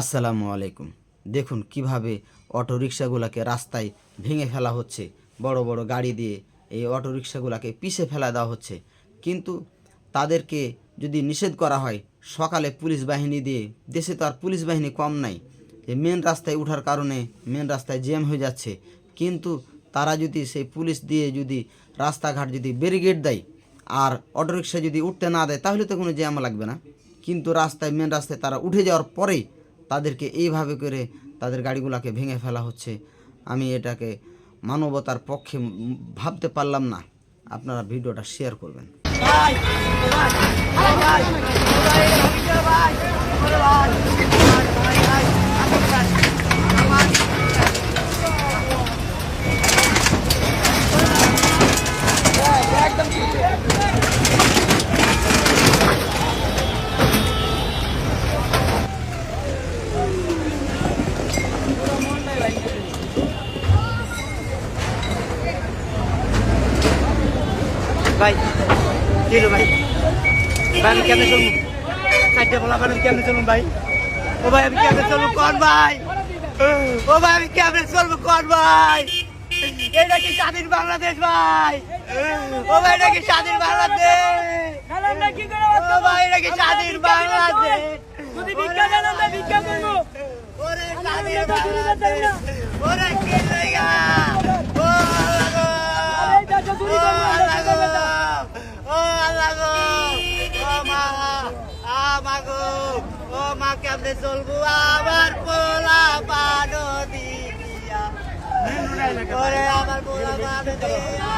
আসসালামু আলাইকুম। দেখুন কীভাবে অটো রিক্সাগুলোকে রাস্তায় ভেঙে ফেলা হচ্ছে, বড় বড় গাড়ি দিয়ে এই অটো রিক্সাগুলোকে পিষে ফেলা দেওয়া হচ্ছে। কিন্তু তাদেরকে যদি নিষেধ করা হয়, সকালে পুলিশ বাহিনী দিয়ে, দেশে তো আর পুলিশ বাহিনী কম নাই যে মেন রাস্তায় ওঠার কারণে মেন রাস্তায় জ্যাম হয়ে যাচ্ছে। কিন্তু তারা যদি সেই পুলিশ দিয়ে যদি রাস্তাঘাট যদি ব্যারিগেড দেয়, আর অটোরিকশা যদি উঠতে না দেয়, তাহলে তো কোনো জ্যাম লাগবে না। কিন্তু রাস্তায় মেন রাস্তায় তারা উঠে যাওয়ার পরেই তাদেরকে এইভাবে করে তাদের গাড়িগুলোকে ভেঙে ফেলা হচ্ছে আমি এটাকে মানবতার পক্ষে ভাবতে পারলাম না আপনারা ভিডিওটা শেয়ার করবেন ভাই। কি ভাই? ভাই আমি কেমনে চলবো? চারটে বলা মানে কেমনে চলুন ভাই? ও ভাই আমি কেমনে চলবো? কন ভাই? ও ভাই আমি কেমনে চলবো? কন ভাই? এটা কি স্বাধীন বাংলাদেশ ভাই? ও ভাই এটা কি স্বাধীন বাংলাদেশ? ও ভাই এটা কি স্বাধীন বাংলাদেশ? যদি ভিক্ষা আমরা ভিক্ষা করব। ওরে স্বাধীন বাংলাদেশ ওরে কি জায়গা ও আল্লাহ গো এই দেশে চুরি ও করব, আল্লাহ দেশে করব না। গো ও আল্লাহ গো ও মা আ মা গো ও মা কেমনে চলবো আমার পোলা পানো দিয়া। ওরে আমার পোলা পানো দিয়া।